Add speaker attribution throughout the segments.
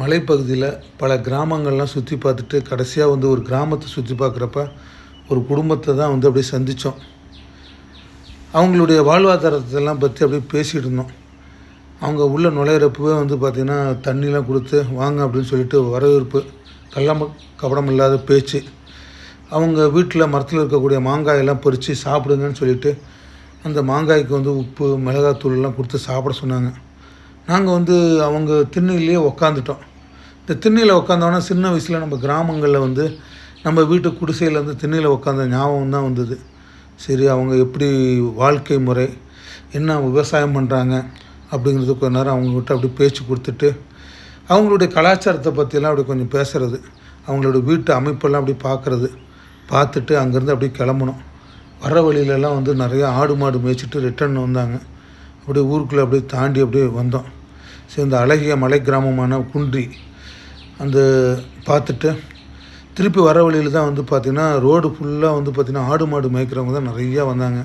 Speaker 1: மலைப்பகுதியில் பல கிராமங்கள்லாம் சுற்றி பார்த்துட்டு கடைசியாக வந்து ஒரு கிராமத்தை சுற்றி பார்க்குறப்ப ஒரு குடும்பத்தை தான் வந்து அப்படியே சந்தித்தோம் அவங்களுடைய வாழ்வாதாரத்தெல்லாம் பற்றி அப்படியே பேசிகிட்டு இருந்தோம். அவங்க உள்ளே நுழையிறப்பவே வந்து பார்த்திங்கன்னா தண்ணிலாம் கொடுத்து வாங்க அப்படின்னு சொல்லிட்டு வரவேற்பு கள்ளம் கபடம் இல்லாத பேச்சு. அவங்க வீட்டில் மரத்தில் இருக்கக்கூடிய மாங்காயெல்லாம் பறித்து சாப்பிடுங்கன்னு சொல்லிட்டு அந்த மாங்காய்க்கு வந்து உப்பு மிளகாத்தூள்லாம் கொடுத்து சாப்பிட சொன்னாங்க. நாங்கள் வந்து அவங்க திண்ணையிலேயே உக்காந்துட்டோம். இந்த திண்ணையில் உக்காந்தோன்னா சின்ன வயசில் நம்ம கிராமங்களில் வந்து நம்ம வீட்டு குடிசையில் வந்து திண்ணையில் உட்காந்த ஞாபகம் தான் வந்தது. சரி அவங்க எப்படி வாழ்க்கை முறை என்ன விவசாயம் பண்ணுறாங்க அப்படிங்கிறது கொஞ்ச நேரம் அவங்கக்கிட்ட அப்படி பேச்சு கொடுத்துட்டு அவங்களுடைய கலாச்சாரத்தை பற்றியெல்லாம் அப்படி கொஞ்சம் பேசுகிறது அவங்களோட வீட்டு அமைப்பெல்லாம் அப்படி பார்க்குறது பார்த்துட்டு அங்கேருந்து அப்படியே கிளம்பணும். வர வழியிலலாம் வந்து நிறையா ஆடு மாடு மேய்ச்சிட்டு ரிட்டர்ன் வந்தாங்க. அப்படியே ஊருக்குள்ளே அப்படியே தாண்டி அப்படியே வந்தோம். சரி இந்த அழகிய மலை கிராமமான குன்றி அந்த பார்த்துட்டு திருப்பி வர வழியில் தான் வந்து பார்த்திங்கன்னா ரோடு ஃபுல்லாக வந்து பார்த்திங்கன்னா ஆடு மாடு மேய்க்கிறவங்க தான் நிறையா வந்தாங்க.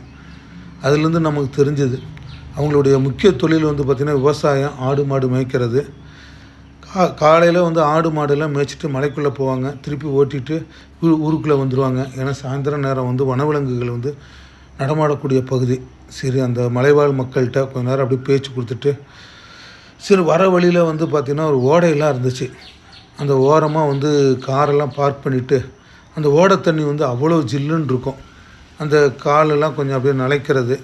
Speaker 1: அதுலேருந்து நமக்கு தெரிஞ்சது அவங்களுடைய முக்கிய தொழில் வந்து பார்த்திங்கன்னா விவசாயம் ஆடு மாடு மேய்க்கிறது. கா காலையில் வந்து ஆடு மாடெல்லாம் மேய்ச்சிட்டு மலைக்குள்ளே போவாங்க. திருப்பி ஓட்டிட்டு ஊருக்குள்ளே வந்துடுவாங்க ஏன்னா சாயந்தரம் நேரம் வந்து வனவிலங்குகள் வந்து நடமாடக்கூடிய பகுதி. சரி அந்த மலைவாழ் மக்கள்கிட்ட கொஞ்ச நேரம் அப்படியே பேச்சு கொடுத்துட்டு சரி வர வழியில் வந்து பார்த்திங்கன்னா ஒரு ஓடையெல்லாம் இருந்துச்சு. அந்த ஓரமாக வந்து காரெல்லாம் பார்க் பண்ணிவிட்டு அந்த ஓடை தண்ணி வந்து அவ்வளோ ஜில்லுன்னு இருக்கும். அந்த காலெல்லாம் கொஞ்சம் அப்படியே நிலைக்கிறது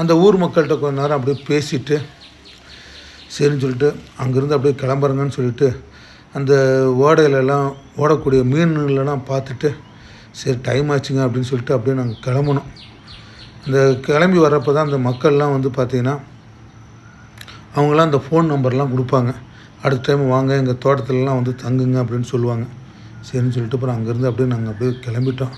Speaker 1: அந்த ஊர் மக்கள்கிட்ட கொஞ்ச நேரம் அப்படியே பேசிட்டு சரின்னு சொல்லிட்டு அங்கேருந்து அப்படியே கிளம்புறங்கன்னு சொல்லிட்டு அந்த ஓடையிலலாம் ஓடக்கூடிய மீன்களெல்லாம் பார்த்துட்டு சரி டைம் ஆச்சுங்க அப்படின்னு சொல்லிட்டு அப்படியே நாங்கள் கிளம்பணும் இந்த கிளம்பி வர்றப்போ தான் அந்த மக்கள்லாம் வந்து பார்த்திங்கன்னா அவங்களாம் அந்த ஃபோன் நம்பர்லாம் கொடுப்பாங்க. அடுத்த டைம் வாங்க எங்கள் தோட்டத்துலலாம் வந்து தங்குங்க அப்படின்னு சொல்லுவாங்க. சரின்னு சொல்லிட்டு அப்புறம் அங்கேருந்து அப்படியே நாங்கள் அப்படியே கிளம்பிட்டோம்.